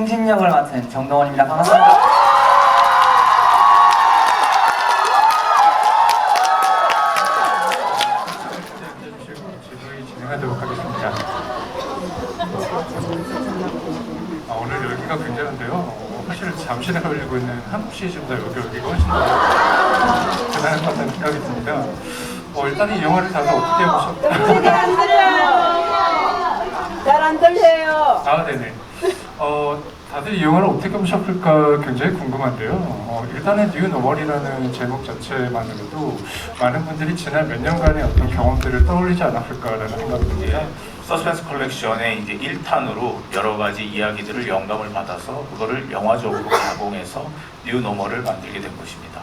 승진 역을 맡은 정동원입니다. 반갑습니다. 지금 진행하도록 하겠습니다. 아, 오늘 여기가 굉장한데요. 어, 사실 잠실에 걸리고 있는 한국 시즌보다 여기 여기가 훨씬 더 대단한 것 같다는 생각이 듭니다. 어, 일단 이 영화를 다들 어떻게 보셨나요? 잘안 들려요. 잘안 들려요. 아, 네네. 어, 다들 이 영화를 어떻게 보셨을까 굉장히 궁금한데요. 어, 일단은 뉴 노멀이라는 제목 자체만으로도 많은 분들이 지난 몇 년간의 어떤 경험들을 떠올리지 않았을까라는 생각이 듭니다. 서스펜스 컬렉션의 이제 1탄으로 여러 가지 이야기들을 영감을 받아서 그거를 영화적으로 가공해서 뉴 노멀을 만들게 된 것입니다.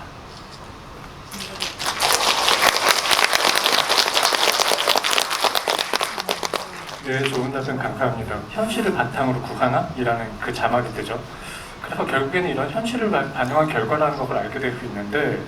네, 좋은 답변 감사합니다. 현실을 바탕으로 구하나이라는 그 자막이 뜨죠. 그래서 결국에는 이런 현실을 바- 반영한 결과라는 것을 알게 될 수 있는데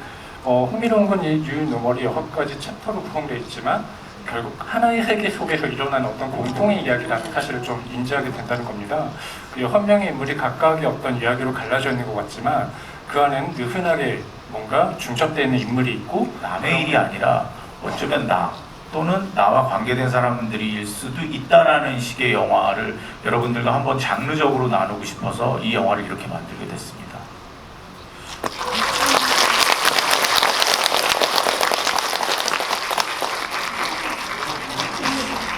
어, 흥미로운 건이 뉴노멀이 여섯 가지 챕터로 구성되어 있지만 결국 하나의 세계 속에서 일어나는 어떤 공통의 이야기라는 사실을 좀 인지하게 된다는 겁니다. 그 여섯 명의 인물이 각각의 어떤 이야기로 갈라져 있는 것 같지만 그 안에는 느슨하게 뭔가 중첩되어 있는 인물이 있고 남의 일이 아니라 어쩌면 나 또는 나와 관계된 사람들일 수도 있다라는 식의 영화를 여러분들과 한번 장르적으로 나누고 싶어서 이 영화를 이렇게 만들게 됐습니다.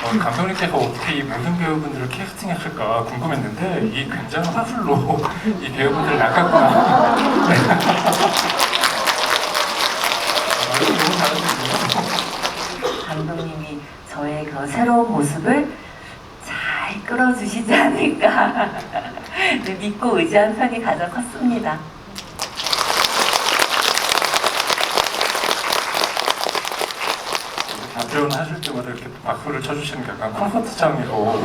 어, 감독님께서 어떻게 이 모든 배우분들을 캐스팅했을까 궁금했는데 이 굉장한 화술로 이 배우분들을 낚았구나. 저의 그 새로운 모습을 잘 끌어주시지 않을까. 네, 믿고 의지한 편이 가장 컸습니다. 답변 하실 때마다 이렇게 박수를 쳐주시는 게 약간 콘서트장이고.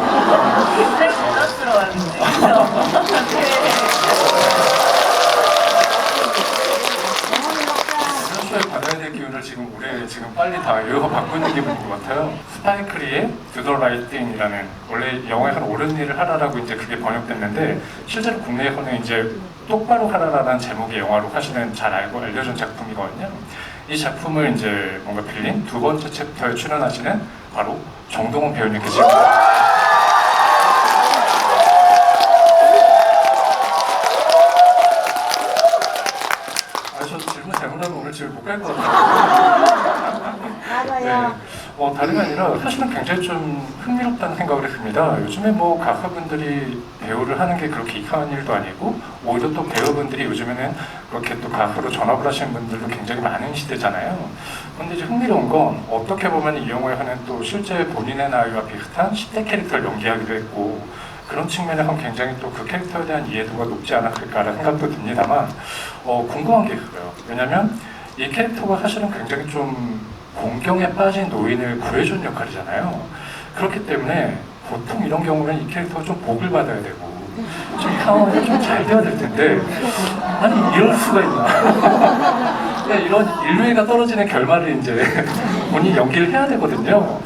굉장히 부담스러웠는데 받아야 될 기운을 지금 올해 지금 빨리 다 받고 있는 기분인 것 같아요. 스파이크리의 Right Thing이라는 원래 영어에서는 옳은 일을 하라라고 이제 그게 번역됐는데 실제로 국내에서는 이제 똑바로 하라라는 제목의 영화로 사실은 잘 알고 알려진 작품이거든요. 이 작품을 이제 뭔가 빌린 두 번째 챕터에 출연하시는 바로 정동원 배우님께십니다. 아, 저 질문 잘못하면 오늘 집에 못갈 것 같아요. 알아요. 네. 어, 다름이 아니라 사실은 굉장히 좀 흥미롭다는 생각을 했습니다. 요즘에 뭐 가수분들이 배우를 하는 게 그렇게 이상한 일도 아니고 오히려 또 배우분들이 요즘에는 그렇게 또 가수로 전업을 하시는 분들도 굉장히 많은 시대잖아요. 근데 이제 흥미로운 건 어떻게 보면 이 영화에서는 또 실제 본인의 나이와 비슷한 10대 캐릭터를 연기하기도 했고 그런 측면에서 굉장히 또 그 캐릭터에 대한 이해도가 높지 않았을까라는 생각도 듭니다만 어, 궁금한 게 있어요. 왜냐면 이 캐릭터가 사실은 굉장히 좀 공경에 빠진 노인을 구해준 역할이잖아요. 그렇기 때문에 보통 이런 경우는 이 캐릭터가 좀 복을 받아야 되고 좀이 상황이 좀 잘 돼야 될 텐데 아니 이럴 수가 있나 네, 이런 인류애가 떨어지는 결말을 이제 본인이 연기를 해야 되거든요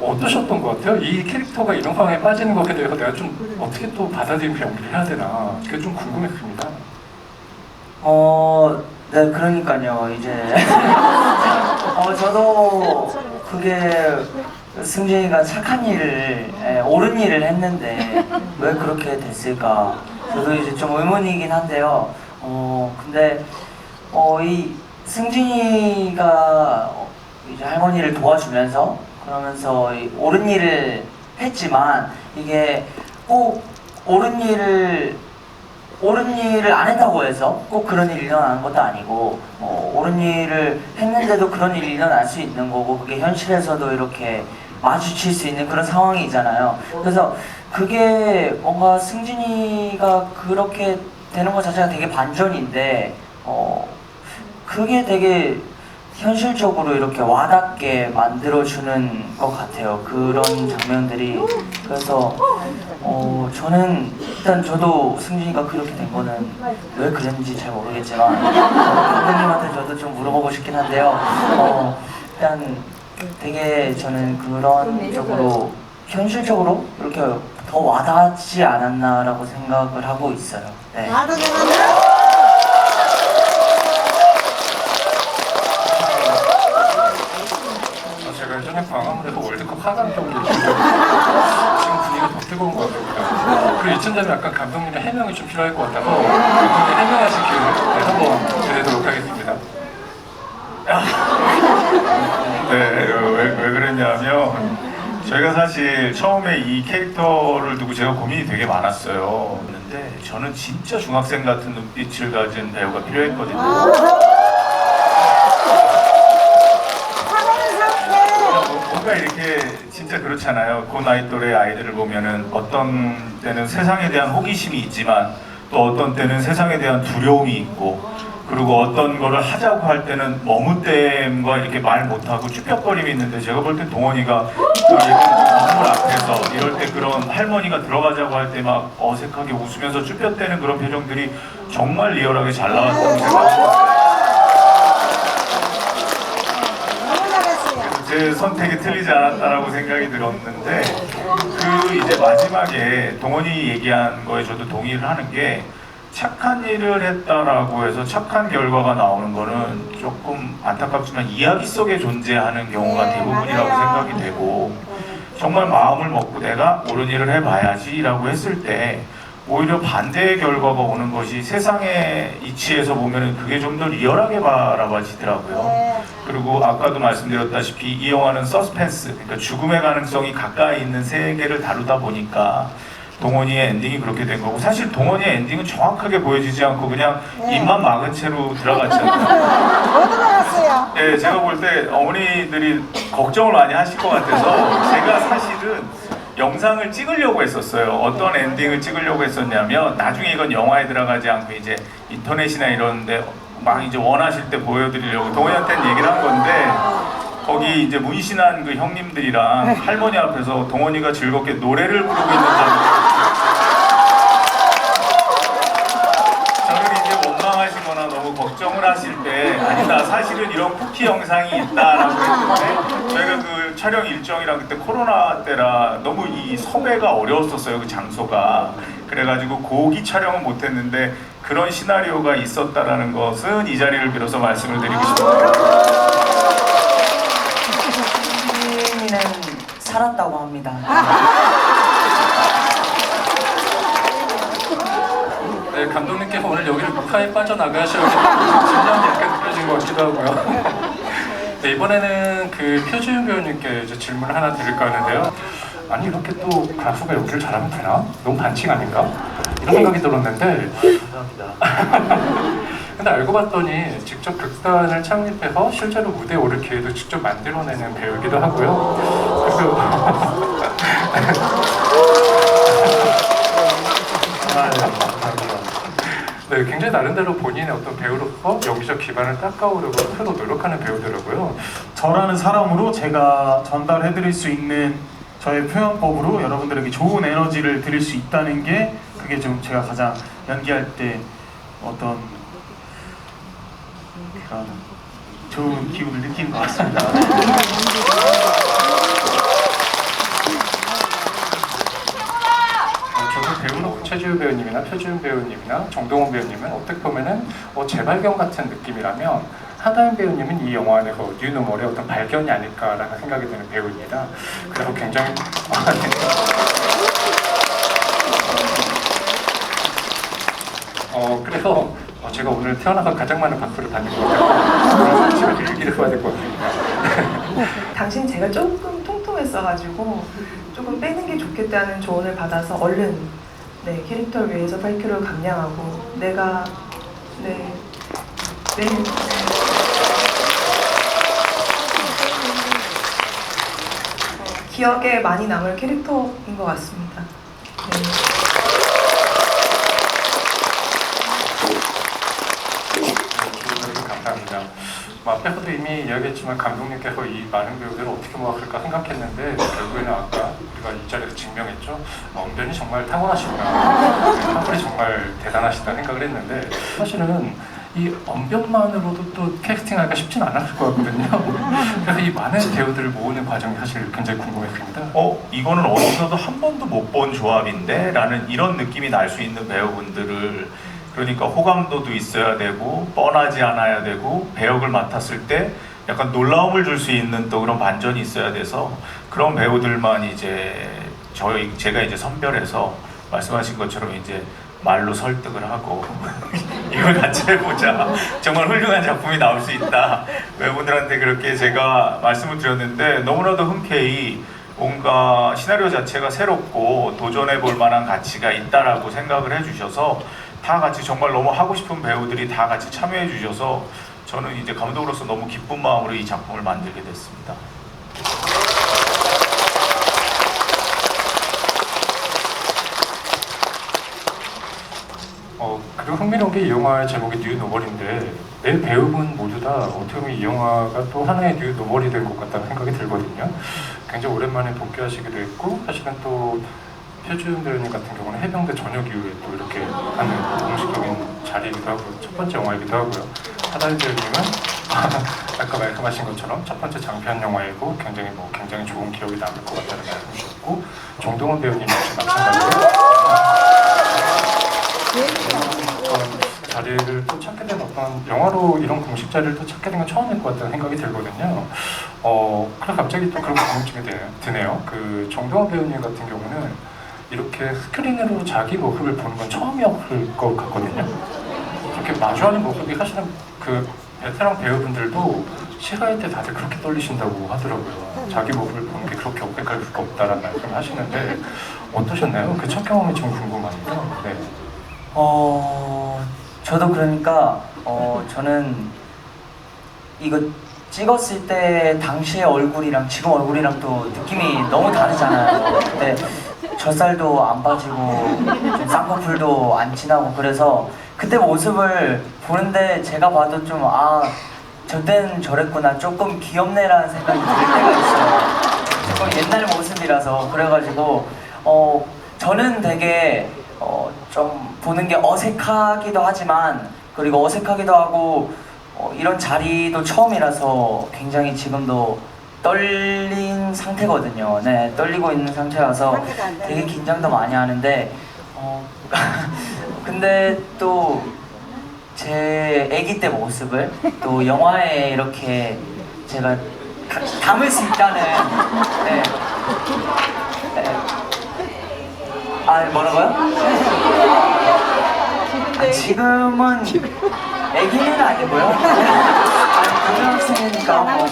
어떠셨던 것 같아요? 이 캐릭터가 이런 상황에 빠지는 것에 대해서 내가 좀 어떻게 또 받아들이면서 연기를 해야 되나 그게 좀 궁금했습니다 어, 네, 그러니까요. 이제 어, 저도 그게 승진이가 착한 일을 예, 옳은 일을 했는데 왜 그렇게 됐을까? 저도 이제 좀 의문이긴 한데요. 어, 근데 어, 이 승진이가 어, 이제 할머니를 도와주면서 그러면서 이 옳은 일을 했지만 이게 꼭 옳은 일을 옳은 일을 안 했다고 해서 꼭 그런 일이 일어나는 것도 아니고 어, 옳은 일을 했는데도 그런 일이 일어날 수 있는 거고 그게 현실에서도 이렇게 마주칠 수 있는 그런 상황이잖아요. 그래서 그게 뭔가 승진이가 그렇게 되는 것 자체가 되게 반전인데 어, 그게 되게 현실적으로 이렇게 와닿게 만들어주는 것 같아요. 그런 장면들이 그래서 어 저는 일단 저도 승준이가 그렇게 된 거는 왜 그랬는지 잘 모르겠지만 감독님한테 저도 좀 물어보고 싶긴 한데요. 어 일단 되게 저는 그런 쪽으로 현실적으로 이렇게 더 와닿지 않았나라고 생각을 하고 있어요. 네. 되면 약간 감독님의 해명이 좀 필요할 것 같아서 감독님 해명하실 기회를 네, 한번 드리도록 하겠습니다. 네, 왜, 왜 그랬냐면 저희가 사실 처음에 이 캐릭터를 두고 제가 고민이 되게 많았어요. 근데 저는 진짜 중학생 같은 눈빛을 가진 배우가 필요했거든요. 뭔가 이렇게 진짜 그렇잖아요. 그 나이 또래 아이들을 보면은 어떤 때는 세상에 대한 호기심이 있지만 또 어떤 때는 세상에 대한 두려움이 있고 그리고 어떤 거를 하자고 할 때는 머뭇댐과 이렇게 말 못하고 쭈뼛거림이 있는데 제가 볼 때 동원이가 그 건물 앞에서 이럴 때 그런 할머니가 들어가자고 할 때 막 어색하게 웃으면서 쭈뼛대는 그런 표정들이 정말 리얼하게 잘 나왔다고 생각합니다. 제 선택이 틀리지 않았다라고 생각이 들었는데 그 이제 마지막에 동원이 얘기한 거에 저도 동의를 하는 게 착한 일을 했다라고 해서 착한 결과가 나오는 거는 조금 안타깝지만 이야기 속에 존재하는 경우가 네, 대부분이라고. 생각이 되고 정말 마음을 먹고 내가 옳은 일을 해봐야지라고 했을 때 오히려 반대의 결과가 오는 것이 세상의 이치에서 보면은 그게 좀 더 리얼하게 바라봐지더라고요. 그리고 아까도 말씀드렸다시피 이 영화는 서스펜스, 그러니까 죽음의 가능성이 가까이 있는 세계를 다루다 보니까 동원이의 엔딩이 그렇게 된 거고 사실 동원이의 엔딩은 정확하게 보여지지 않고 그냥 네. 입만 막은 채로 들어갔잖아요. 어디 나갔어요? 예, 제가 볼 때 어머니들이 걱정을 많이 하실 것 같아서 제가 사실은 영상을 찍으려고 했었어요. 어떤 엔딩을 찍으려고 했었냐면 나중에 이건 영화에 들어가지 않고 이제 인터넷이나 이런데 막 이제 원하실 때 보여드리려고 동원이한테는 얘기를 한 건데 거기 이제 문신한 그 형님들이랑 할머니 앞에서 동원이가 즐겁게 노래를 부르고 있는 장면. 저는 이제 원망하시거나 너무 걱정을 하실 때 아니다 사실은 이런 쿠키 영상이 있다라고 했는데 저희가 그 촬영 일정이랑 그때 코로나 때라 너무 이 섭외가 어려웠었어요 그 장소가 그래가지고 고기 촬영은 못했는데 그런 시나리오가 있었다라는 것은 이 자리를 빌어서 말씀을 드리고 싶어요. 승준이는 살았다고 합니다. 네, 감독님께서 오늘 여기를 무사히 빠져나가셔야겠다는 질량이 약간 느껴진 것 같기도 하고요. 네, 이번에는 그 표지윤 배우님께 이제 질문을 하나 드릴까 하는데요. 아니 이렇게 또 가수가 연기를 잘하면 되나? 너무 반칙 아닌가? 이런 생각이 들었는데 근데 알고 봤더니 직접 극단을 창립해서 실제로 무대에 오를 기회도 직접 만들어내는 배우이기도 하고요. 그래서 네, 굉장히 나름대로 본인의 어떤 배우로서 연기적 기반을 닦아오려고 스스로 노력하는 배우더라고요. 저라는 사람으로 제가 전달해드릴 수 있는 저의 표현법으로 여러분들에게 좋은 에너지를 드릴 수 있다는 게 그게 좀 제가 가장 연기할 때 어떤 그런 좋은 기운을 느끼는 것 같습니다. 어, 저도 배우로 최지우 배우님이나 표지훈 배우님이나 정동원 배우님은 어떻게 보면은 어, 재발견 같은 느낌이라면 하다인 배우님은 이 영화 안에서 뉴노멀의 어떤 발견이 아닐까라는 생각이 드는 배우입니다. 그래서 굉장히. 어 그래서 어, 제가 오늘 태어나서 가장 많은 박수를 받는 것 같아요. 집에 일기를 써야 될 것 같습니다. 당신 제가 조금 통통했어가지고 조금 빼는 게 좋겠다는 조언을 받아서 얼른 네 캐릭터를 위해서 8kg 감량하고 내가 네 네. 어, 기억에 많이 남을 캐릭터인 것 같습니다. 네. 감사합니다. 뭐 앞에서도 이미 이야기했지만 감독님께서 이 많은 배우들을 어떻게 모았을까 생각했는데 결국에는 아까 우리가 이 자리에서 증명했죠. 언변이 정말 탁월하시구나. 한글이 정말 대단하시다 생각을 했는데 사실은 이 언변만으로도 또 캐스팅하기가 쉽진 않았을 것 같거든요. 그래서 이 많은 배우들을 모으는 과정이 사실 굉장히 궁금했습니다. 어 이거는 어디서도 한 번도 못 본 조합인데 라는 이런 느낌이 날 수 있는 배우분들을 그러니까 호감도도 있어야 되고 뻔하지 않아야 되고 배역을 맡았을 때 약간 놀라움을 줄 수 있는 또 그런 반전이 있어야 돼서 그런 배우들만 이제 저희 제가 이제 선별해서 말씀하신 것처럼 이제 말로 설득을 하고 이걸 같이 해보자. 정말 훌륭한 작품이 나올 수 있다. 외분들한테 그렇게 제가 말씀을 드렸는데 너무나도 흔쾌히 뭔가 시나리오 자체가 새롭고 도전해 볼 만한 가치가 있다라고 생각을 해주셔서 다 같이 정말 너무 하고 싶은 배우들이 다 같이 참여해 주셔서 저는 이제 감독으로서 너무 기쁜 마음으로 이 작품을 만들게 됐습니다. 어, 그리고 흥미로운 게 이 영화의 제목이 뉴 노멀인데 네 배우분 모두 다 어떻게 보면 이 영화가 또 하나의 뉴 노멀이 될 것 같다는 생각이 들거든요. 굉장히 오랜만에 복귀하시기도 했고 사실은 또 표준 배우님 같은 경우는 해병대 전역 이후에 또 이렇게 하는 공식적인 자리이기도 하고 첫 번째 영화이기도 하고요. 하다이 배우님은 아까 말씀하신 것처럼 첫 번째 장편 영화이고 굉장히 뭐 굉장히 좋은 기억이 남을 것 같다는 말씀이셨고 정동원 배우님 역시 마찬가지로 어떤 자리를 또 찾게 된 어떤 영화로 이런 공식 자리를 또 찾게 된 건 처음일 것 같다는 생각이 들거든요. 어, 그래서 갑자기 또 그런 궁금증이. 드네요. 그 정동원 배우님 같은 경우는 이렇게 스크린으로 자기 모습을 보는 건 처음이었을 것 같거든요. 그렇게 마주하는 모습이 사실은 그 베테랑 배우분들도 시사회 때 다들 그렇게 떨리신다고 하더라고요. 자기 모습을 보는 게 그렇게 어색할 수가 없다라는 말씀을 하시는데 어떠셨나요? 그 첫 경험이 좀 궁금합니다. 네. 어, 저도 그러니까 어, 저는 이거 찍었을 때 당시의 얼굴이랑 지금 얼굴이랑 또 느낌이 너무 다르잖아요. 근데 젖살도 안 빠지고 좀 쌍꺼풀도 안 진하고 그래서 그때 모습을 보는데 제가 봐도 좀 아, 저땐 저랬구나 조금 귀엽네라는 생각이 들 때가 있어요. 조금 옛날 모습이라서 그래가지고 어 저는 되게 어, 좀 보는 게 어색하기도 하지만 그리고 어색하기도 하고 어, 이런 자리도 처음이라서 굉장히 지금도 떨린 상태거든요. 네, 떨리고 있는 상태라서 되게 긴장도 많이 하는데 어, 근데 또 제 아기 때 모습을 또 영화에 이렇게 제가 가- 담을 수 있다는 네. 네. 아 뭐라고요? 아, 지금은 아기는 아니고요. 아니 고등학생이니까 뭐.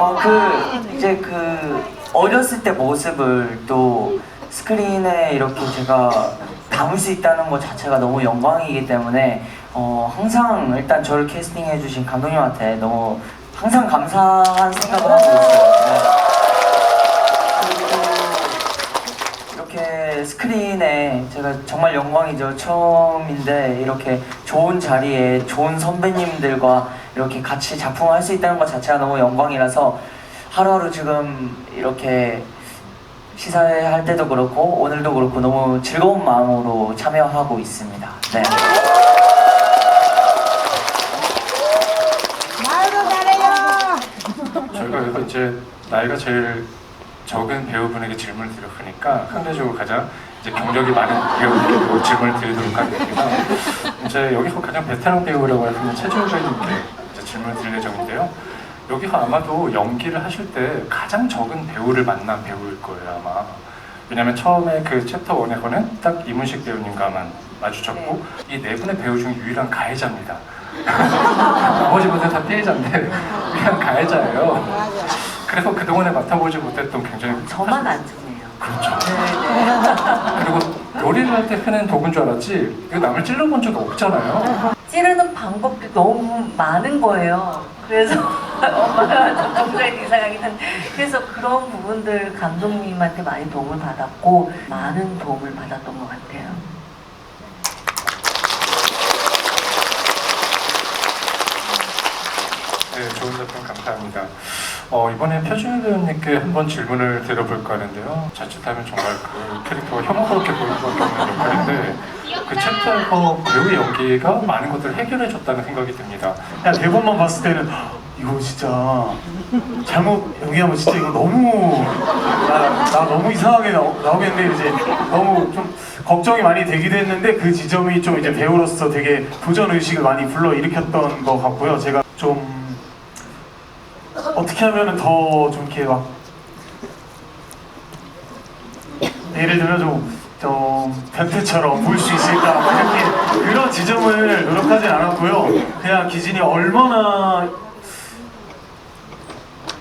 어 그 이제 그 어렸을 때 모습을 또 스크린에 이렇게 제가 담을 수 있다는 것 자체가 너무 영광이기 때문에 어 항상 일단 저를 캐스팅해 주신 감독님한테 너무 항상 감사한 생각을 하고 있어요. 네. 이렇게 스크린에 제가 정말 영광이죠. 처음인데 이렇게 좋은 자리에 좋은 선배님들과 이렇게 같이 작품을 할 수 있다는 것 자체가 너무 영광이라서 하루하루 지금 이렇게 시사회 할 때도 그렇고 오늘도 그렇고 너무 즐거운 마음으로 참여하고 있습니다. 네. 말도 잘해요. 저희가 여기서 이제 나이가 제일 적은 배우분에게 질문을 드렸으니까 상대적으로 가장 이제 경력이 많은 배우분에게 또 질문을 드리도록 하겠습니다. 이제 여기서 가장 베테랑 배우라고 할수 있는 최지호 배우님께 질문을 드릴 예정인데요. 여기서 아마도 연기를 하실 때 가장 적은 배우를 만난 배우일 거예요 아마. 왜냐면 처음에 그 챕터 1에서는 딱 이문식 배우님과만 마주쳤고 이 네 분의 배우 중 유일한 가해자입니다. 나머지 분들 다 피해자인데 그냥 가해자예요. 그래서 그동안에 맡아보지 못했던 굉장히 저만 안 좋네요. 그렇죠. 그리고 요리를 할 때 쓰는 도구인 줄 알았지 이거 남을 찔러본 적 없잖아요. 찌르는 방법이 너무 많은 거예요. 그래서 엄마가 좀 정말 이상하긴 한데 그래서 그런 부분들 감독님한테 많이 도움을 받았고 많은 도움을 받았던 것 같아요. 네, 좋은 답변 감사합니다. 어, 이번에 표준 배우님께 한번 질문을 드려볼까 하는데요. 자칫하면 정말 그 캐릭터가 혐오스럽게 보일 수밖에 없는 역할인데 그 챕터에서 배우의 연기가 많은 것들을 해결해줬다는 생각이 듭니다. 그냥 대본만 봤을 때는 이거 진짜 잘못 연기하면 진짜 이거 너무 나, 나 너무 이상하게 나, 나오겠는데 이제 너무 좀 걱정이 많이 되기도 했는데 그 지점이 좀 이제 배우로서 되게 도전 의식을 많이 불러 일으켰던 것 같고요. 제가 좀 어떻게 하면은 더좀 이렇게 막 예를 들면 좀, 좀 변태처럼 보일 수 있을까 막 이렇게 그런 지점을 노력하진 않았고요. 그냥 기진이 얼마나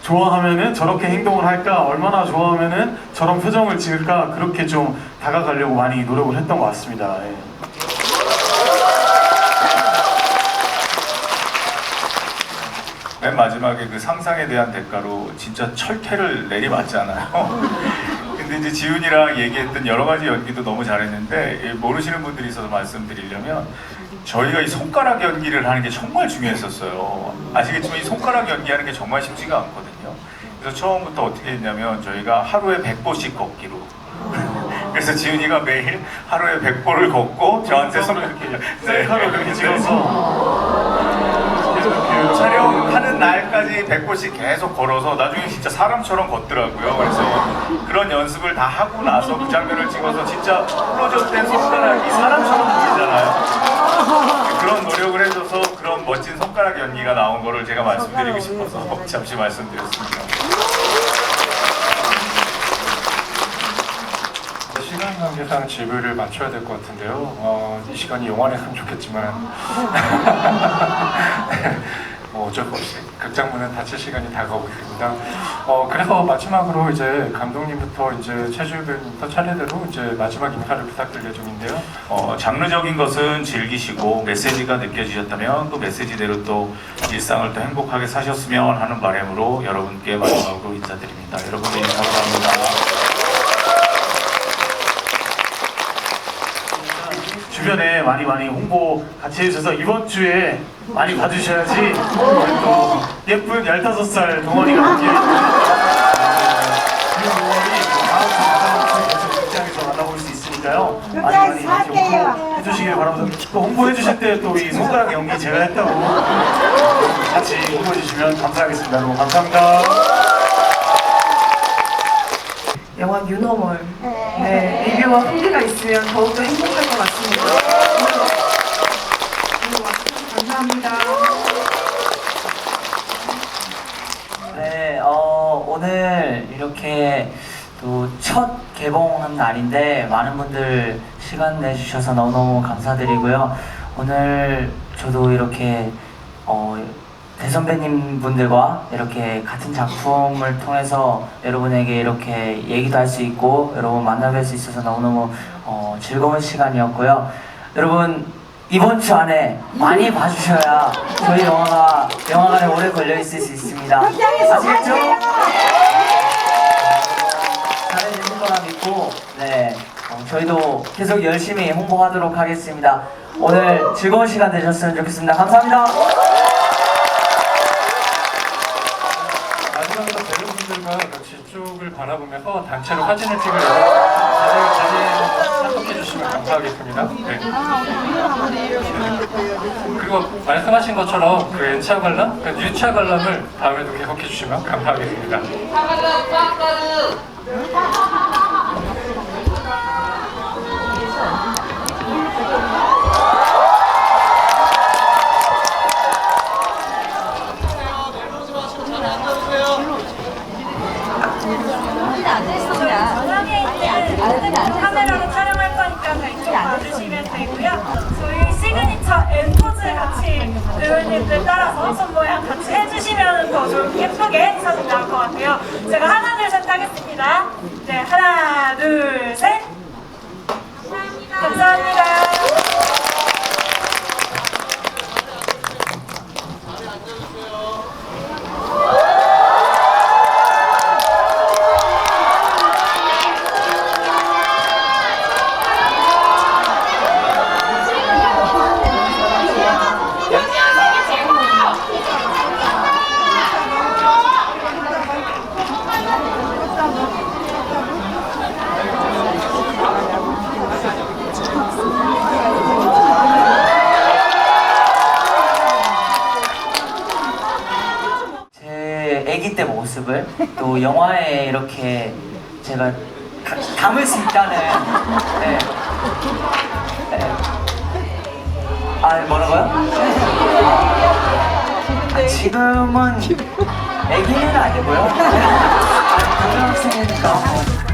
좋아하면은 저렇게 행동을 할까, 얼마나 좋아하면은 저런 표정을 지을까 그렇게 좀 다가가려고 많이 노력을 했던 것 같습니다. 예. 맨 마지막에 그 상상에 대한 대가로 진짜 철퇴를 내리맞잖아요. 근데 이제 지훈이랑 얘기했던 여러 가지 연기도 너무 잘했는데 이 모르시는 분들이 있어서 말씀드리려면 저희가 이 손가락 연기를 하는 게 정말 중요했었어요. 아시겠지만 이 손가락 연기하는 게 정말 쉽지가 않거든요. 그래서 처음부터 어떻게 했냐면 저희가 하루에 100보씩 걷기로 그래서 지훈이가 매일 하루에 100보를 걷고 저한테 손을 이렇게 셀카로 그렇게 찍어서 계속 이렇게 촬영하는 날까지 100보씩 계속 걸어서 나중에 진짜 사람처럼 걷더라고요. 그래서 그런 연습을 다 하고 나서 그 장면을 찍어서 진짜 클로즈업된 손가락이 사람처럼 보이잖아요. 그런 노력을 해줘서 그런 멋진 손가락 연기가 나온 거를 제가 말씀드리고 싶어서 잠시 말씀드렸습니다. 시간 관계상 지부를 맞춰야 될 것 같은데요. 어, 이 시간이 영원했으면 좋겠지만 뭐 어쩔 수 없이 극장문은 닫힐 시간이 다가오고 있습니다. 어, 그래서 마지막으로 이제 감독님부터 이제 최주일 배우님부터 차례대로 이제 마지막 인사를 부탁드릴 예정인데요. 어, 장르적인 것은 즐기시고 메시지가 느껴지셨다면 또 메시지대로 또 일상을 또 행복하게 사셨으면 하는 바람으로 여러분께 마지막으로 인사드립니다. 여러분 인사 감사합니다. 주변에 많이 많이 홍보 같이 해주셔서 이번 주에 많이 봐주셔야지 또 예쁜 15살 동원이가 함께해주는 그 동원이 다음 주 다음 주 계속 극장에서 만나볼 수 있으니까요. 많이 많이 같이 홍보해주시길 바랍니다 또 홍보해주실 때 또 이 손가락 연기 제가 했다고 같이 홍보해주시면 감사하겠습니다. 여러분 감사합니다. 영화 뉴너멀. 네, 리뷰와 후기가 있으면 더욱더 행복할 것 같습니 감사합니다. 네, 어, 오늘 이렇게 또 첫 개봉한 날인데 많은 분들 시간 내주셔서 너무너무 감사드리고요. 오늘 저도 이렇게 어, 대선배님 분들과 이렇게 같은 작품을 통해서 여러분에게 이렇게 얘기도 할 수 있고 여러분 만나뵐 수 있어서 너무너무 어, 즐거운 시간이었고요. 여러분 이번 주 안에 많이 봐주셔야 저희 영화가 영화관에 오래 걸려 있을 수 있습니다. 아시겠죠? 잘해주실 거라 믿고 네 어, 저희도 계속 열심히 홍보하도록 하겠습니다. 오늘 즐거운 시간 되셨으면 좋겠습니다. 감사합니다. 마지막으로 배우분들과 쭉을 바라보면서 단체로 사진을 찍으려고 다들 자리에 참석해 주시면 감사하겠습니다. 네. 그리고 말씀하신 것처럼 그 N차 관람, 그 U차 관람을 다음에도 계속해 주시면 감사하겠습니다. 같이 배우님들 따라서 손 모양 같이 해주시면 더 좀 예쁘게 사진 나올 것 같아요. 제가 하나 둘 셋 하겠습니다. 네, 하나 둘 셋. 감사합니다. 때 모습을 또 영화에 이렇게 제가 가- 담을 수 있다는 네. 네. 아 뭐라고요? 아, 지금은 아기는 아니고요. 아니, 고등학생이니까 뭐